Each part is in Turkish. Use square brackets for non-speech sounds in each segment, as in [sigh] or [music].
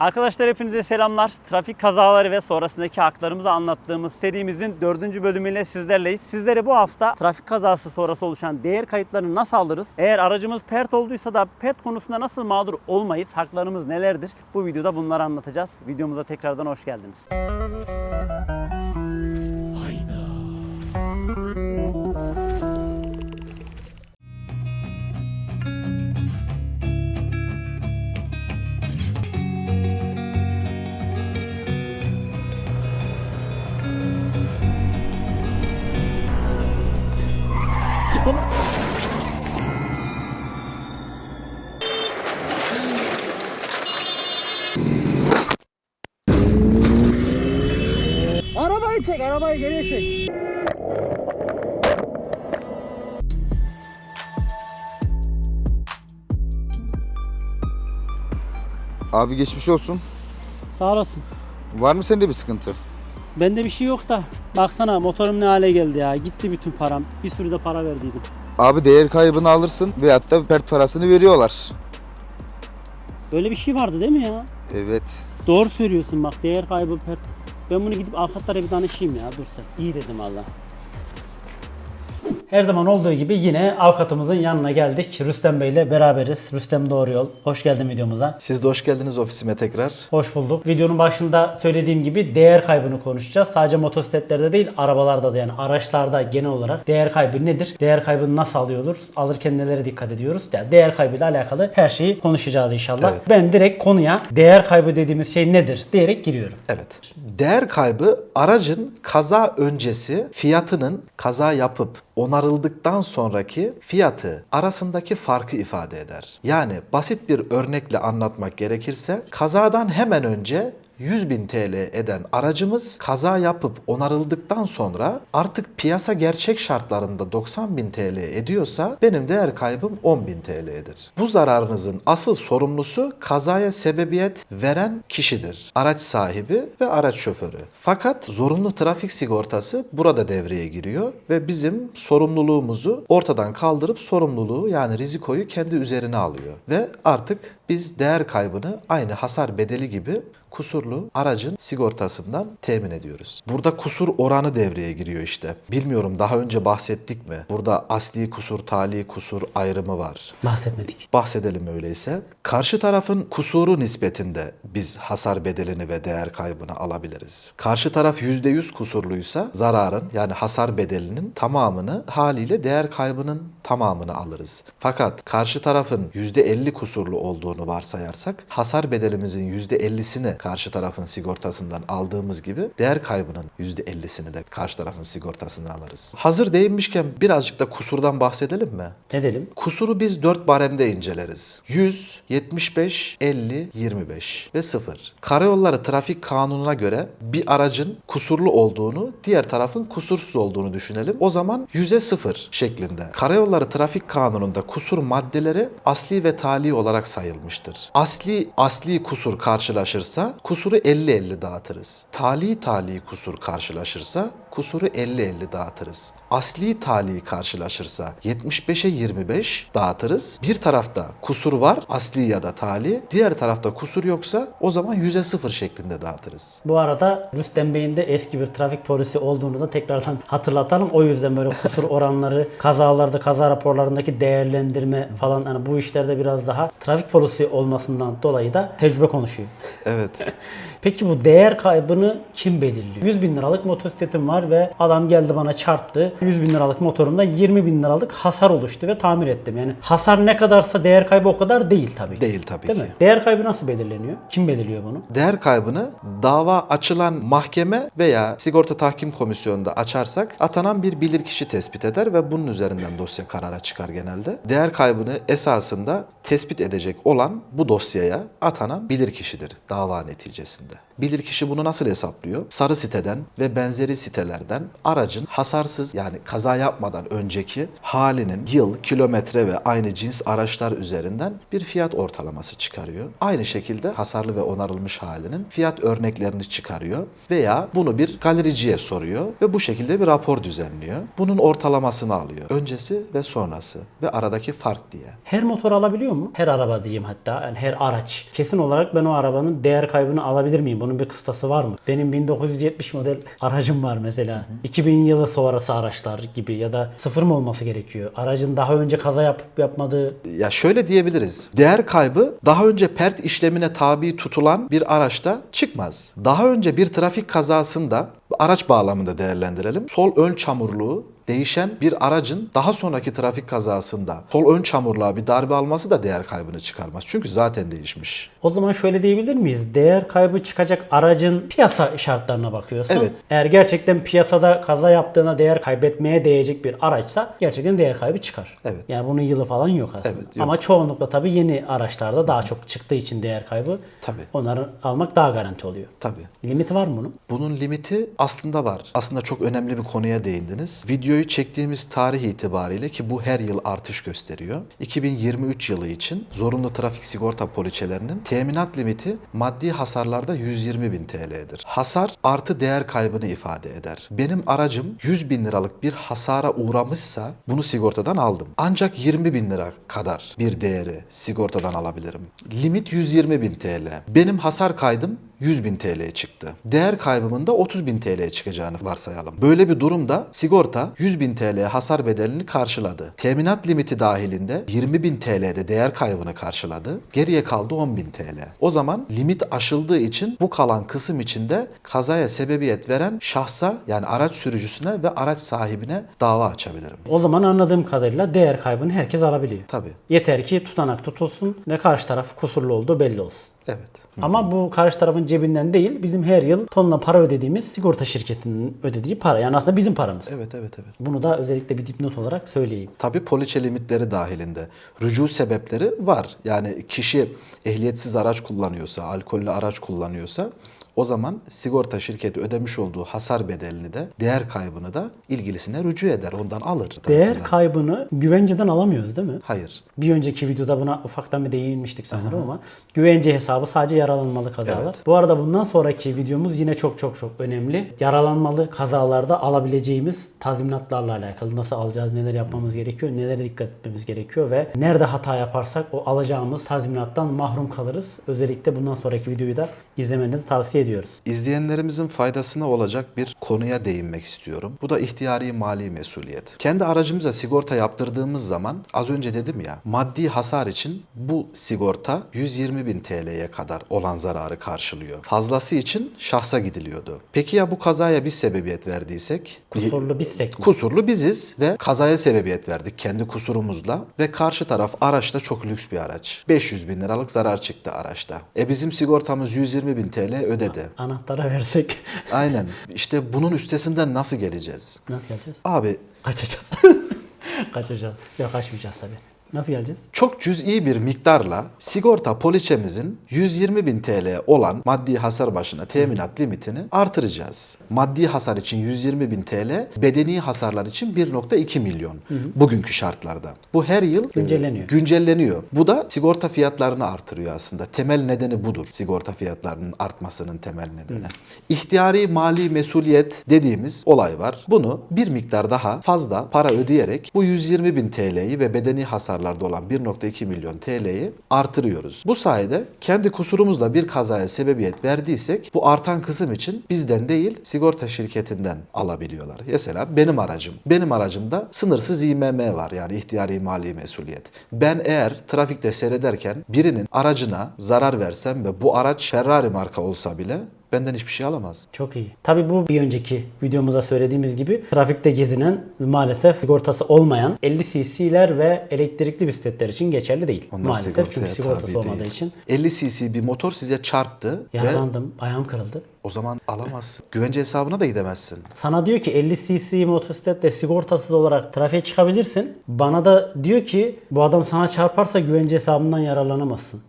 Arkadaşlar hepinize selamlar. Trafik kazaları ve sonrasındaki haklarımızı anlattığımız serimizin dördüncü bölümüyle sizlerleyiz. Sizlere bu hafta trafik kazası sonrası oluşan değer kayıplarını nasıl alırız? Eğer aracımız pert olduysa da pert konusunda nasıl mağdur olmayız? Haklarımız nelerdir? Bu videoda bunları anlatacağız. Videomuza tekrardan hoş geldiniz. Arabayı Abi geçmiş olsun. Sağ olasın. Var mı sende bir sıkıntı? Bende bir şey yok da baksana motorum ne hale geldi ya. Gitti bütün param. Bir sürü de para verdiydim. Abi değer kaybını alırsın veyahut da pert parasını veriyorlar. Böyle bir şey vardı değil mi ya? Evet. Doğru söylüyorsun bak değer kaybı pert. Ben bunu gidip avukatlara bir danışayım ya dur sen. İyi dedim valla. Her zaman olduğu gibi yine avukatımızın yanına geldik. Rüstem Bey ile beraberiz. Rüstem Doğru Yol. Hoş geldin videomuza. Siz de hoş geldiniz ofisime tekrar. Hoş bulduk. Videonun başında söylediğim gibi değer kaybını konuşacağız. Sadece motosikletlerde değil arabalarda da yani araçlarda genel olarak değer kaybı nedir? Değer kaybını nasıl alıyoruz? Alırken nelere dikkat ediyoruz? Yani değer kaybıyla alakalı her şeyi konuşacağız inşallah. Evet. Ben direkt konuya değer kaybı dediğimiz şey nedir diyerek giriyorum. Evet. Değer kaybı aracın kaza öncesi fiyatının kaza yapıp onarıldıktan sonraki fiyatı arasındaki farkı ifade eder. Yani basit bir örnekle anlatmak gerekirse kazadan hemen önce 100 bin TL eden aracımız kaza yapıp onarıldıktan sonra artık piyasa gerçek şartlarında 90 bin TL ediyorsa benim değer kaybım 10 bin TL'dir. Bu zararınızın asıl sorumlusu kazaya sebebiyet veren kişidir. Araç sahibi ve araç şoförü. Fakat zorunlu trafik sigortası burada devreye giriyor ve bizim sorumluluğumuzu ortadan kaldırıp sorumluluğu yani rizikoyu kendi üzerine alıyor. Ve artık biz değer kaybını aynı hasar bedeli gibi kusurlu aracın sigortasından temin ediyoruz. Burada kusur oranı devreye giriyor işte. Bilmiyorum daha önce bahsettik mi? Burada asli kusur, tali kusur ayrımı var. Bahsetmedik. Bahsedelim öyleyse. Karşı tarafın kusuru nispetinde biz hasar bedelini ve değer kaybını alabiliriz. Karşı taraf %100 kusurluysa zararın yani hasar bedelinin tamamını haliyle değer kaybının tamamını alırız. Fakat karşı tarafın %50 kusurlu olduğunu varsayarsak hasar bedelimizin %50'sini karşı tarafın sigortasından aldığımız gibi değer kaybının %50'sini de karşı tarafın sigortasından alırız. Hazır değinmişken birazcık da kusurdan bahsedelim mi? Edelim. Kusuru biz 4 baremde inceleriz. 100, 75, 50, 25 ve 0. Karayolları trafik kanununa göre bir aracın kusurlu olduğunu, diğer tarafın kusursuz olduğunu düşünelim. O zaman 100'e 0 şeklinde. Karayolları trafik kanununda kusur maddeleri asli ve tali olarak sayılmıştır. Asli asli kusur karşılaşırsa kusuru 50-50 dağıtırız. Tali tali kusur karşılaşırsa kusuru 50-50 dağıtırız. Asli tali karşılaşırsa 75'e 25 dağıtırız. Bir tarafta kusur var asli ya da tali. Diğer tarafta kusur yoksa o zaman 100'e 0 şeklinde dağıtırız. Bu arada Rüstem Bey'in de eski bir trafik polisi olduğunu da tekrardan [laughs] hatırlatalım. O yüzden böyle kusur oranları, kazalarda, kaza raporlarındaki değerlendirme falan hani bu işlerde biraz daha trafik polisi olmasından dolayı da tecrübe konuşuyor. Evet. [laughs] Peki bu değer kaybını kim belirliyor? 100 bin liralık motosikletim var ve adam geldi bana çarptı. 100 bin liralık motorumda 20 bin liralık hasar oluştu ve tamir ettim. Yani hasar ne kadarsa değer kaybı o kadar değil tabii. Değil tabii Değil ki. mi? Değer kaybı nasıl belirleniyor? Kim belirliyor bunu? Değer kaybını dava açılan mahkeme veya sigorta tahkim komisyonunda açarsak atanan bir bilirkişi tespit eder ve bunun üzerinden dosya karara çıkar genelde. Değer kaybını esasında tespit edecek olan bu dosyaya atanan bilirkişidir dava neticesinde. Sunday. Bilirkişi bunu nasıl hesaplıyor? Sarı siteden ve benzeri sitelerden aracın hasarsız yani kaza yapmadan önceki halinin yıl, kilometre ve aynı cins araçlar üzerinden bir fiyat ortalaması çıkarıyor. Aynı şekilde hasarlı ve onarılmış halinin fiyat örneklerini çıkarıyor veya bunu bir galericiye soruyor ve bu şekilde bir rapor düzenliyor. Bunun ortalamasını alıyor. Öncesi ve sonrası ve aradaki fark diye. Her motor alabiliyor mu? Her araba diyeyim hatta. Yani her araç. Kesin olarak ben o arabanın değer kaybını alabilir miyim? Bunun bir kıstası var mı? Benim 1970 model aracım var mesela. 2000 yılı sonrası araçlar gibi ya da sıfır mı olması gerekiyor? Aracın daha önce kaza yapıp yapmadığı Ya şöyle diyebiliriz. Değer kaybı daha önce pert işlemine tabi tutulan bir araçta çıkmaz. Daha önce bir trafik kazasında araç bağlamında değerlendirelim. Sol ön çamurluğu değişen bir aracın daha sonraki trafik kazasında sol ön çamurluğa bir darbe alması da değer kaybını çıkarmaz. Çünkü zaten değişmiş. O zaman şöyle diyebilir miyiz? Değer kaybı çıkacak aracın piyasa şartlarına bakıyorsun. Evet. Eğer gerçekten piyasada kaza yaptığına değer kaybetmeye değecek bir araçsa gerçekten değer kaybı çıkar. Evet. Yani bunun yılı falan yok aslında. Evet, yok. Ama çoğunlukla tabii yeni araçlarda daha çok çıktığı için değer kaybı Tabii. onları almak daha garanti oluyor. Tabii. Limiti var mı bunun? Bunun limiti aslında var. Aslında çok önemli bir konuya değindiniz. Videoyu çektiğimiz tarih itibariyle ki bu her yıl artış gösteriyor. 2023 yılı için zorunlu trafik sigorta poliçelerinin teminat limiti maddi hasarlarda 120 bin TL'dir. Hasar artı değer kaybını ifade eder. Benim aracım 100 bin liralık bir hasara uğramışsa bunu sigortadan aldım. Ancak 20 bin lira kadar bir değeri sigortadan alabilirim. Limit 120 bin TL. Benim hasar kaydım 100 bin TL'ye çıktı. Değer kaybımın da 30 bin TL'ye çıkacağını varsayalım. Böyle bir durumda sigorta 100 bin TL hasar bedelini karşıladı. Teminat limiti dahilinde 20 bin TL'de değer kaybını karşıladı. Geriye kaldı 10 bin TL. O zaman limit aşıldığı için bu kalan kısım içinde kazaya sebebiyet veren şahsa yani araç sürücüsüne ve araç sahibine dava açabilirim. O zaman anladığım kadarıyla değer kaybını herkes alabiliyor. Tabii. Yeter ki tutanak tutulsun ve karşı taraf kusurlu olduğu belli olsun. Evet. Ama bu karşı tarafın cebinden değil, bizim her yıl tonla para ödediğimiz sigorta şirketinin ödediği para. Yani aslında bizim paramız. Evet evet evet. Bunu da özellikle bir dipnot olarak söyleyeyim. Tabii poliçe limitleri dahilinde. Rücu sebepleri var. Yani kişi ehliyetsiz araç kullanıyorsa, alkollü araç kullanıyorsa o zaman sigorta şirketi ödemiş olduğu hasar bedelini de, değer kaybını da ilgilisine rücu eder. Ondan alır. Değer tarafından. kaybını güvenceden alamıyoruz değil mi? Hayır. Bir önceki videoda buna ufaktan bir değinmiştik sanırım ama güvence hesabı sadece yaralanmalı kazalar. Evet. Bu arada bundan sonraki videomuz yine çok çok çok önemli. Yaralanmalı kazalarda alabileceğimiz tazminatlarla alakalı. Nasıl alacağız, neler yapmamız gerekiyor, nelere dikkat etmemiz gerekiyor ve nerede hata yaparsak o alacağımız tazminattan mahrum kalırız. Özellikle bundan sonraki videoyu da izlemenizi tavsiye ediyoruz. İzleyenlerimizin faydasına olacak bir konuya değinmek istiyorum. Bu da ihtiyari mali mesuliyet. Kendi aracımıza sigorta yaptırdığımız zaman az önce dedim ya maddi hasar için bu sigorta 120 bin TL'ye kadar olan zararı karşılıyor. Fazlası için şahsa gidiliyordu. Peki ya bu kazaya biz sebebiyet verdiysek? Kusurlu bizsek mi? Kusurlu biziz ve kazaya sebebiyet verdik kendi kusurumuzla ve karşı taraf araçta çok lüks bir araç. 500 bin liralık zarar çıktı araçta. E bizim sigortamız 120 bin TL ödedi. Anahtara versek [laughs] Aynen. İşte bunun üstesinden nasıl geleceğiz? nasıl geleceğiz? Abi Kaçacağız. [laughs] Kaçacağız. Yok kaçmayacağız tabii. Nasıl geleceğiz? çok cüz'i bir miktarla sigorta poliçemizin 120 bin TL olan maddi hasar başına teminat limitini artıracağız. Maddi hasar için 120 bin TL, bedeni hasarlar için 1.2 milyon bugünkü şartlarda. Bu her yıl e, Güncelleniyor. güncelleniyor. Bu da sigorta fiyatlarını artırıyor aslında. Temel nedeni budur. Sigorta fiyatlarının artmasının temel nedeni. İhtiyari mali mesuliyet dediğimiz olay var. Bunu bir miktar daha fazla para ödeyerek bu 120 bin TL'yi ve bedeni hasarlarda olan 1.2 milyon TL'yi artırıyoruz. Bu sayede kendi kusurumuzla bir kazaya sebebiyet verdiysek bu artan kısım için bizden değil sigorta şirketinden alabiliyorlar. Mesela benim aracım. Benim aracımda sınırsız İMM var yani ihtiyari mali mesuliyet. Ben eğer trafikte seyrederken birinin aracına zarar versem ve bu araç Ferrari marka olsa bile benden hiçbir şey alamaz. Çok iyi. Tabii bu bir önceki videomuzda söylediğimiz gibi trafikte gezinen ve maalesef sigortası olmayan 50 cc'ler ve elektrikli bisikletler için geçerli değil. Onlar maalesef çünkü sigortası tabi olmadığı değil. için 50 cc bir motor size çarptı ve yaralandım, ayağım kırıldı. o zaman alamazsın. Güvence hesabına da gidemezsin. Sana diyor ki 50 cc motosikletle sigortasız olarak trafiğe çıkabilirsin. Bana da diyor ki bu adam sana çarparsa güvence hesabından yararlanamazsın.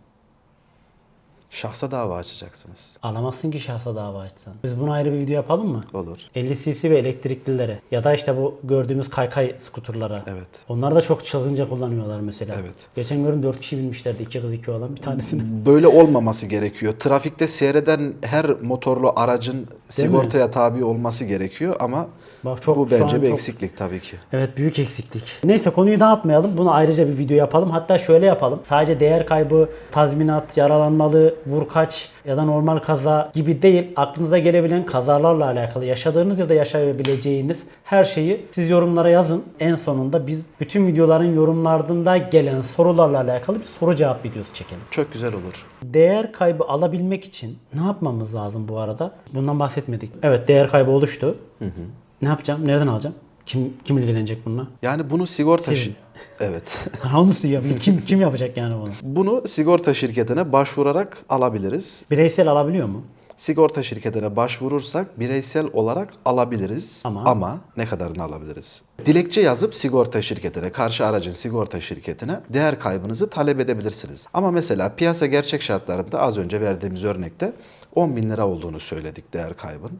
Şahsa dava açacaksınız. Alamazsın ki şahsa dava açsan. Biz buna ayrı bir video yapalım mı? Olur. 50 cc ve elektriklilere ya da işte bu gördüğümüz kaykay skuturlara. Evet. Onlar da çok çılgınca kullanıyorlar mesela. Evet. Geçen gördüm 4 kişi binmişlerdi. 2 kız 2 olan bir tanesini. Böyle olmaması gerekiyor. Trafikte seyreden her motorlu aracın sigortaya tabi olması gerekiyor ama Bak çok bu bence bir çok- eksiklik tabii ki. Evet büyük eksiklik. Neyse konuyu dağıtmayalım. Bunu ayrıca bir video yapalım. Hatta şöyle yapalım. Sadece değer kaybı, tazminat, yaralanmalı, vurkaç ya da normal kaza gibi değil. Aklınıza gelebilen kazalarla alakalı yaşadığınız ya da yaşayabileceğiniz her şeyi siz yorumlara yazın. En sonunda biz bütün videoların yorumlarında gelen sorularla alakalı bir soru cevap videosu çekelim. Çok güzel olur. Değer kaybı alabilmek için ne yapmamız lazım bu arada? Bundan bahsetmedik. Evet değer kaybı oluştu. Ne yapacağım? Nereden alacağım? Kim kim ilgilenecek bununla? Yani bunu sigorta [laughs] Siz. şi- Evet. Onu yapayım. Kim kim yapacak yani bunu? Bunu sigorta şirketine başvurarak alabiliriz. Bireysel alabiliyor mu? Sigorta şirketine başvurursak bireysel olarak alabiliriz. Ama- Ama ne kadarını alabiliriz? Dilekçe yazıp sigorta şirketine, karşı aracın sigorta şirketine değer kaybınızı talep edebilirsiniz. Ama mesela piyasa gerçek şartlarında az önce verdiğimiz örnekte 10 bin lira olduğunu söyledik değer kaybın.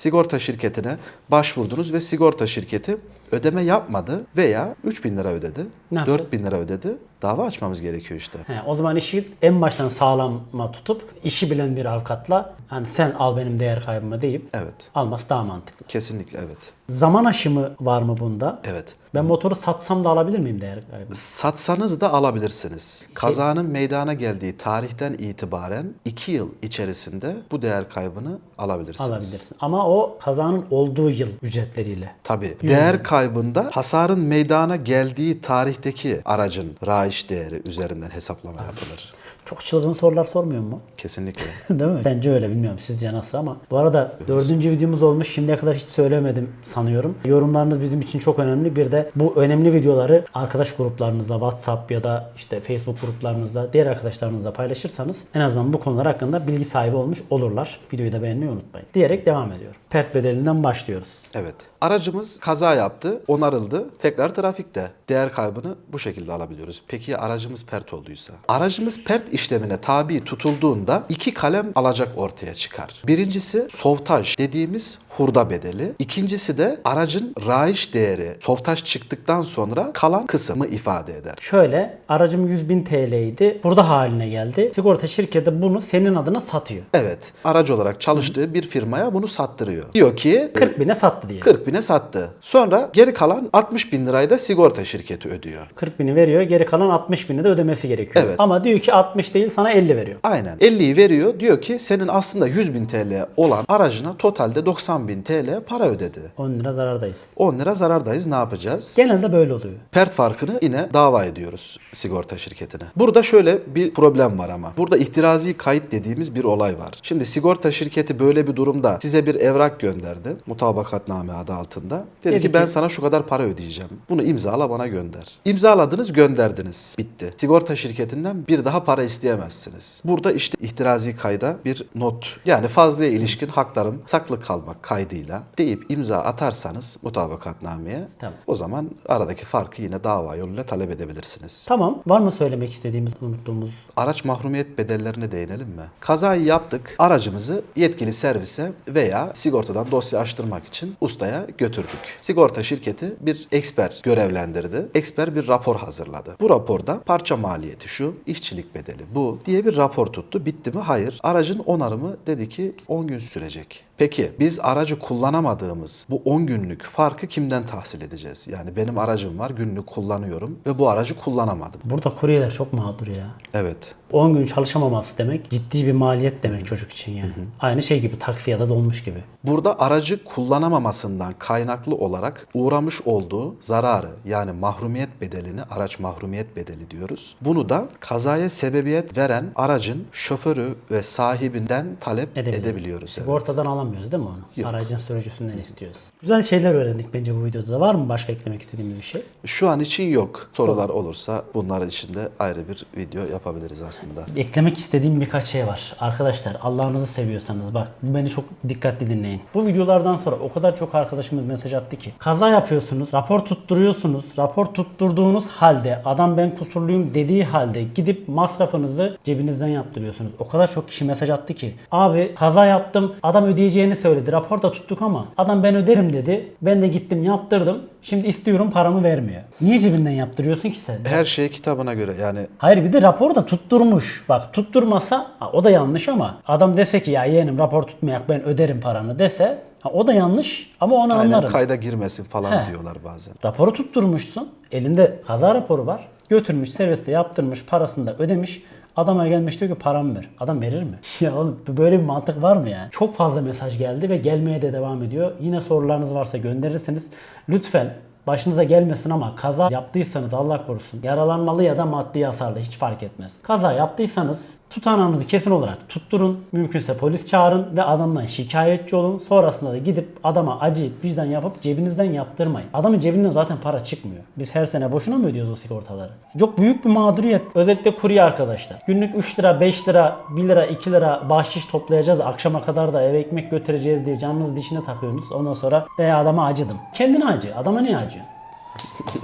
Sigorta şirketine başvurdunuz ve sigorta şirketi ödeme yapmadı veya 3 bin lira ödedi, Ne yapacağız? 4 bin lira ödedi. Dava açmamız gerekiyor işte. He, o zaman işi en baştan sağlama tutup işi bilen bir avukatla hani sen al benim değer kaybımı deyip Evet. alması daha mantıklı. Kesinlikle evet. Zaman aşımı var mı bunda? Evet. Ben motoru satsam da alabilir miyim değer kaybını? Satsanız da alabilirsiniz. Kazanın meydana geldiği tarihten itibaren 2 yıl içerisinde bu değer kaybını alabilirsiniz. Alabilirsin. Ama o kazanın olduğu yıl ücretleriyle. Tabii. Değer kaybında hasarın meydana geldiği tarihteki aracın raiş değeri üzerinden hesaplama yapılır. Çok çılgın sorular sormuyor mu? Kesinlikle. [laughs] Değil mi? Bence öyle bilmiyorum sizce nasıl ama. Bu arada dördüncü videomuz olmuş. Şimdiye kadar hiç söylemedim sanıyorum. Yorumlarınız bizim için çok önemli. Bir de bu önemli videoları arkadaş gruplarınızda WhatsApp ya da işte Facebook gruplarınızda diğer arkadaşlarınızla paylaşırsanız en azından bu konular hakkında bilgi sahibi olmuş olurlar. Videoyu da beğenmeyi unutmayın. Diyerek devam ediyorum. Pert bedelinden başlıyoruz. Evet. Aracımız kaza yaptı, onarıldı. Tekrar trafikte. Değer kaybını bu şekilde alabiliyoruz. Peki ya aracımız pert olduysa? Aracımız pert işlemine tabi tutulduğunda iki kalem alacak ortaya çıkar. Birincisi sovtaj dediğimiz hurda bedeli. İkincisi de aracın raiş değeri sovtaj çıktıktan sonra kalan kısmı ifade eder. Şöyle aracım 100.000 TL idi. Burada haline geldi. Sigorta şirketi bunu senin adına satıyor. Evet, aracı olarak çalıştığı bir firmaya bunu sattırıyor. Diyor ki 40 bine sattı diye. 40 bine sattı. Sonra geri kalan 60 bin lirayı da sigorta şirketi ödüyor. 40 bini veriyor. Geri kalan 60 bini de ödemesi gerekiyor. Evet. Ama diyor ki 60 değil sana 50 veriyor. Aynen. 50'yi veriyor. Diyor ki senin aslında 100 bin TL olan aracına totalde 90 bin TL para ödedi. 10 lira zarardayız. 10 lira zarardayız. Ne yapacağız? Genelde böyle oluyor. Pert farkını yine dava ediyoruz sigorta şirketine. Burada şöyle bir problem var ama. Burada ihtirazi kayıt dediğimiz bir olay var. Şimdi sigorta şirketi böyle bir durumda size bir evrak gönderdi. Mutabakatname adı altında. Dedi, Dedi ki ben sana şu kadar para ödeyeceğim. Bunu imzala bana gönder. İmzaladınız gönderdiniz. Bitti. Sigorta şirketinden bir daha para isteyemezsiniz. Burada işte ihtirazi kayda bir not. Yani fazlaya ilişkin haklarım saklı kalmak kaydıyla deyip imza atarsanız mutabakatnameye Tamam. o zaman aradaki farkı yine dava yoluyla talep edebilirsiniz. Tamam. Var mı söylemek istediğimiz, unuttuğumuz? Araç mahrumiyet bedellerine değinelim mi? Kazayı yaptık. Aracımızı yetkili servise veya sigortadan dosya açtırmak için ustaya götürdük. Sigorta şirketi bir eksper görevlendirdi. Eksper bir rapor hazırladı. Bu raporda parça maliyeti şu, işçilik bedeli bu diye bir rapor tuttu. Bitti mi? Hayır. Aracın onarımı dedi ki 10 gün sürecek. Peki biz aracı kullanamadığımız bu 10 günlük farkı kimden tahsil edeceğiz? Yani benim aracım var, günlük kullanıyorum ve bu aracı kullanamadım. Burada kuryeler çok mağdur ya. Evet. 10 gün çalışamaması demek ciddi bir maliyet demek çocuk için yani. Aynı şey gibi taksi ya da dolmuş gibi. Burada aracı kullanamamasından kaynaklı olarak uğramış olduğu zararı yani mahrumiyet bedelini araç mahrumiyet bedeli diyoruz. Bunu da kazaya sebebiyet veren aracın şoförü ve sahibinden talep Edebilir. edebiliyoruz. Evet. Sigortadan alamıyoruz değil mi onu? Yok. Aracın sürücüsünden istiyoruz. Güzel şeyler öğrendik bence bu videoda. Var mı başka eklemek istediğimiz bir şey? Şu an için yok. Sorular olursa bunlar için de ayrı bir video yapabiliriz aslında. Aslında. Eklemek istediğim birkaç şey var. Arkadaşlar Allah'ınızı seviyorsanız bak beni çok dikkatli dinleyin. Bu videolardan sonra o kadar çok arkadaşımız mesaj attı ki. Kaza yapıyorsunuz, rapor tutturuyorsunuz. Rapor tutturduğunuz halde adam ben kusurluyum dediği halde gidip masrafınızı cebinizden yaptırıyorsunuz. O kadar çok kişi mesaj attı ki. Abi kaza yaptım adam ödeyeceğini söyledi. Rapor da tuttuk ama adam ben öderim dedi. Ben de gittim yaptırdım. Şimdi istiyorum paramı vermiyor. Niye cebinden yaptırıyorsun ki sen? Her şey kitabına göre yani Hayır bir de rapor da tutturmuş. Bak tutturmasa ha, o da yanlış ama adam dese ki ya yeğenim rapor tutmayak ben öderim paranı dese ha, o da yanlış ama onu aynen anlarım. kayda girmesin falan He. diyorlar bazen. Raporu tutturmuşsun. Elinde kaza raporu var. Götürmüş serviste yaptırmış parasını da ödemiş. Adama gelmiş diyor ki paramı ver. Adam verir mi? [laughs] ya oğlum böyle bir mantık var mı yani? Çok fazla mesaj geldi ve gelmeye de devam ediyor. Yine sorularınız varsa gönderirsiniz. Lütfen başınıza gelmesin ama kaza yaptıysanız Allah korusun yaralanmalı ya da maddi hasarlı hiç fark etmez. Kaza yaptıysanız tutanağınızı kesin olarak tutturun. Mümkünse polis çağırın ve adamdan şikayetçi olun. Sonrasında da gidip adama acıyıp vicdan yapıp cebinizden yaptırmayın. Adamın cebinden zaten para çıkmıyor. Biz her sene boşuna mı ödüyoruz o sigortaları? Çok büyük bir mağduriyet. Özellikle kurye arkadaşlar. Günlük 3 lira, 5 lira, 1 lira, 2 lira bahşiş toplayacağız. Akşama kadar da eve ekmek götüreceğiz diye canınızı dişine takıyorsunuz. Ondan sonra e, adama acıdım. Kendine acı. Adama niye acıyorsun?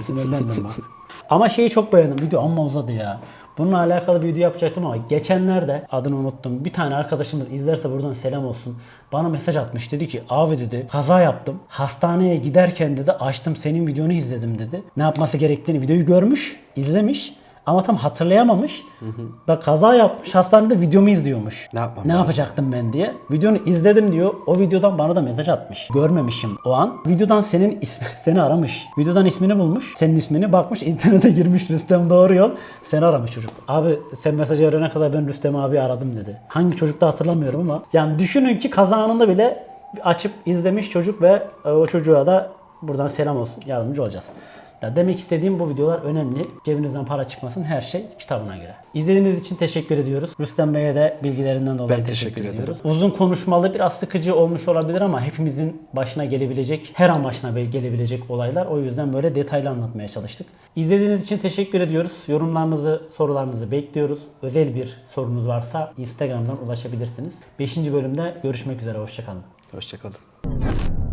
Sinirlendim bak. Ama şeyi çok beğendim. Video amma uzadı ya. Bununla alakalı bir video yapacaktım ama geçenlerde adını unuttum. Bir tane arkadaşımız izlerse buradan selam olsun. Bana mesaj atmış dedi ki abi dedi kaza yaptım. Hastaneye giderken dedi açtım senin videonu izledim dedi. Ne yapması gerektiğini videoyu görmüş, izlemiş. Ama tam hatırlayamamış. Bak kaza yapmış hastanede videomu izliyormuş. Ne yapmam ne lazım? yapacaktım ben diye. Videonu izledim diyor. O videodan bana da mesaj atmış. Görmemişim o an. Videodan senin ismi, [laughs] seni aramış. Videodan ismini bulmuş. Senin ismini bakmış. internete [laughs] girmiş Rüstem doğru yol. Seni aramış çocuk. Abi sen mesajı arayana kadar ben Rüstem abi aradım dedi. Hangi çocukta hatırlamıyorum ama. Yani düşünün ki kaza anında bile açıp izlemiş çocuk ve e, o çocuğa da buradan selam olsun. Yardımcı olacağız. Ya demek istediğim bu videolar önemli. Cebinizden para çıkmasın her şey kitabına göre. İzlediğiniz için teşekkür ediyoruz. Rüstem Bey'e de bilgilerinden dolayı Ben teşekkür, teşekkür ediyoruz. Uzun konuşmalı biraz sıkıcı olmuş olabilir ama hepimizin başına gelebilecek, her an başına gelebilecek olaylar. O yüzden böyle detaylı anlatmaya çalıştık. İzlediğiniz için teşekkür ediyoruz. Yorumlarınızı, sorularınızı bekliyoruz. Özel bir sorunuz varsa Instagram'dan ulaşabilirsiniz. 5. bölümde görüşmek üzere. Hoşçakalın. Hoşçakalın.